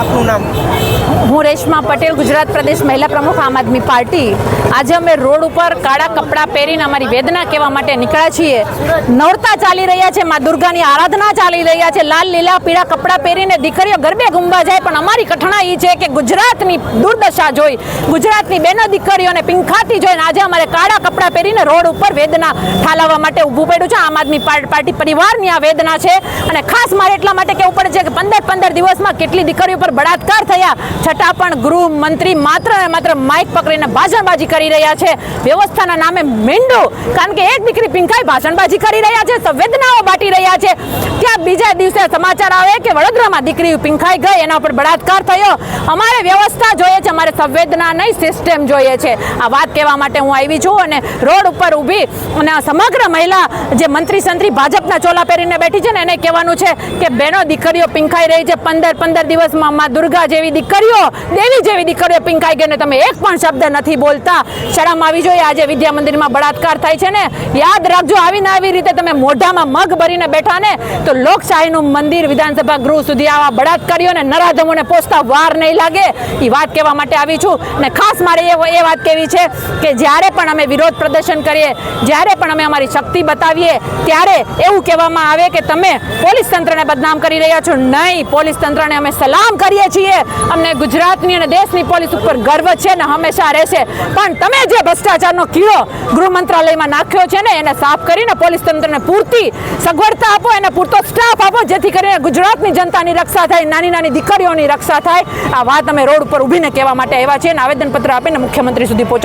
આપનું નામ? હું રેશમા પટેલ, ગુજરાત પ્રદેશ મહિલા પ્રમુખ, આમ આદમી પાર્ટી. આજે અમે રોડ ઉપર કાળા કપડાં પહેરીને અમારી વેદના કહેવા માટે નીકળ્યા છીએ. નોરતા ચાલી રહ્યા છે, મા દુર્ગાની આરાધના ચાલી રહ્યા છે. લાલ, લીલા, પીળા કપડાં પહેરીને દીકરીઓ ગરબે ગુંબા જાય. પણ અમારી કઠણા એ છે કે ગુજરાતની દુર્દશા જોઈ, ગુજરાતની બેનો દીકરીઓને પિંખાતી જોઈને આજે અમારે કાળા કપડાં પહેરીને રોડ ઉપર વેદના ઠાલવવા માટે ઊભું પડ્યું છે. આમ આદમી પાર્ટી પરિવારની આ વેદના છે. અને ખાસ મારે એટલા માટે કહેવું પડે છે કે પંદર પંદર દિવસમાં કેટલી દીકરીઓ પર બળાત્કાર થયા. છતાં પણ ગૃહ મંત્રી માત્ર ને માત્ર માઇક પકડીને ભાષણબાજી કરી રહ્યા છે. વ્યવસ્થાના નામે મેંડો. કારણ કે એક દીકરી પિંકાઈ ભાષણબાજી કરી રહ્યા છે. સંવેદનાઓ બાટી રહ્યા છે. બીજા દિવસે સમાચાર આવે કે વડોદરામાં દીકરી પિંખાઈ ગઈ, એના ઉપર બળાત્કાર થયો. અમારે વ્યવસ્થા જોઈએ છે, અમારે સંવેદના નહીં સિસ્ટમ જોઈએ છે. આ વાત કહેવા માટે હું આવી છું અને રોડ ઉપર ઊભી અને આ સમગ્ર મહિલા જે મંત્રી સંત્રી ભાજપના ચોલા પહેરીને બેઠી છે ને, એને કહેવાનું છે કે બેનો દીકરીઓ પિંખાઈ રહી છે. પંદર પંદર દિવસમાં માં દુર્ગા જેવી દીકરીઓ, દેવી જેવી દીકરીઓ પિંખાઈ ગઈ ને તમે એક પણ શબ્દ નથી બોલતા. શરમ આવી જોઈએ, આજે વિદ્યા મંદિરમાં બળાત્કાર થાય છે ને. યાદ રાખજો, આવીને આવી રીતે તમે મોઢામાં મગ ભરીને બેઠા ને, તો લોકશાહીનું મંદિર વિધાનસભા ગૃહ સુધી આવા બળાત્કારીઓને, નરાધમોને પોસતા વાર નહીં લાગે એ વાત કહેવા માટે આવી છું. અને ખાસ મારે એ એ વાત કહેવી છે કે જ્યારે પણ અમે વિરોધ પ્રદર્શન કરીએ, જ્યારે પણ અમે અમારી શક્તિ બતાવીએ, ત્યારે એવું કહેવામાં આવે કે તમે પોલીસ તંત્રને બદનામ કરી રહ્યા છો. નહીં, પોલીસ તંત્રને અમે સલામ કરીએ છીએ. અમને ગુજરાતની અને દેશની પોલીસ ઉપર ગર્વ છે ને હંમેશા રહેશે પણ તમે જે ભ્રષ્ટાચારનો કીડો ગૃહ મંત્રાલયમાં નાખ્યો છે ને, એને સાફ કરીને પોલીસ તંત્રને પૂરતી સગવડતા આપો, એને પૂરતો સ્ટાફ આપો જેથી કરીને ગુજરાતની જનતાની રક્ષા થાય, નાની નાની દીકરીઓની રક્ષા થાય. આ વાત અમે રોડ ઉપર ઊભીને કહેવા માટે આવ્યા છીએ. અને આવેદનપત્ર આપીને મુખ્યમંત્રી સુધી પહોંચાડ